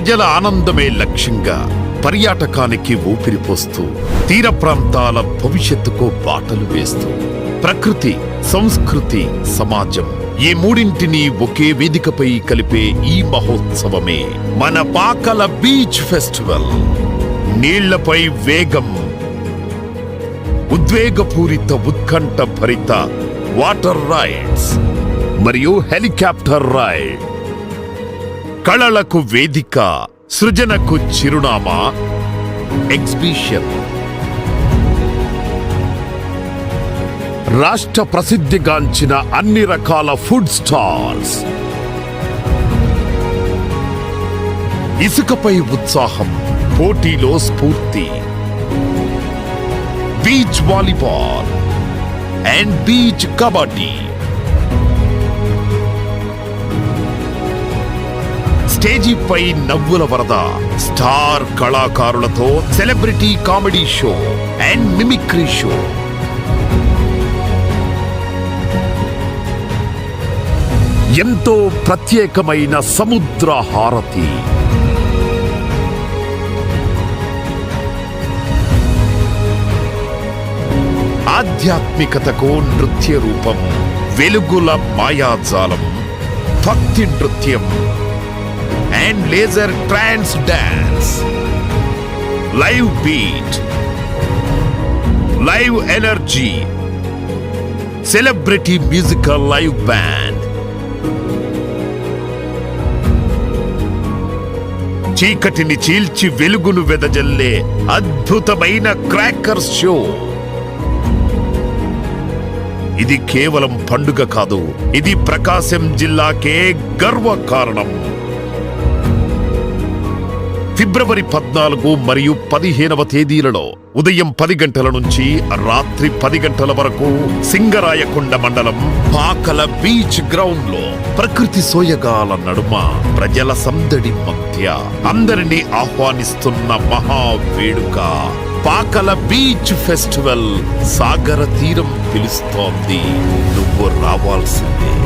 ప్రజల ఆనందమే లక్ష్యంగా పర్యాటకానికి ఊపిరిపోస్తూ తీర ప్రాంతాల భవిష్యత్తుకు బాటలు వేస్తూ. ప్రకృతి సంస్కృతి సమాజం ఈ మూడింటిని ఒకే వేదికపై కలిపే ఈ మహోత్సవమే మన పాకల బీచ్ ఫెస్టివల్. నీళ్ళపై వేగం ఉద్వేగపూరిత ఉత్కంఠ భరిత వాటర్ రైడ్స్ మరియు హెలికాప్టర్ రైడ్. కళలకు వేదిక సృజనకు చిరునామా ఎగ్జిబిషన్. రాష్ట్ర ప్రసిద్ధిగాంచిన అన్ని రకాల ఫుడ్ స్టాల్స్. ఇసుకపై ఉత్సాహం పోటీలో స్ఫూర్తి. Beach volleyball and beach kabaddi. స్టేజీపై నవ్వుల వరద star కళాకారులతో celebrity comedy show and mimicry show. ఎంతో ప్రత్యేకమైన సముద్ర హారతి. ఆధ్యాత్మికతకు నృత్య రూపం వెలుగుల మాయాజాలం భక్తి నృత్యం and laser trance dance live beat live energy celebrity musical live band చీకటిని చీల్చి వెలుగును వెదజల్లే అద్భుతమైన క్రాకర్స్ షో. ఇది కేవలం పండుగ కాదు ఇది ప్రకాశం జిల్లాకే గర్వ కారణం ఫిబ్రవరి పద్నాలుగు మరియు పదిహేనవ తేదీలలో ఉదయం పది గంటల నుంచి రాత్రి పది గంటల వరకు సింగరాయకొండ మండలం పాకల బీచ్ గ్రౌండ్లో ప్రకృతి సోయగాల నడుమ ప్రజల సందడి మధ్య అందరినీ ఆహ్వానిస్తున్న మహా వేడుక పాకల బీచ్ ఫెస్టివల్ సాగర తీరం పిలుస్తోంది. నువ్వు రావాల్సిందే.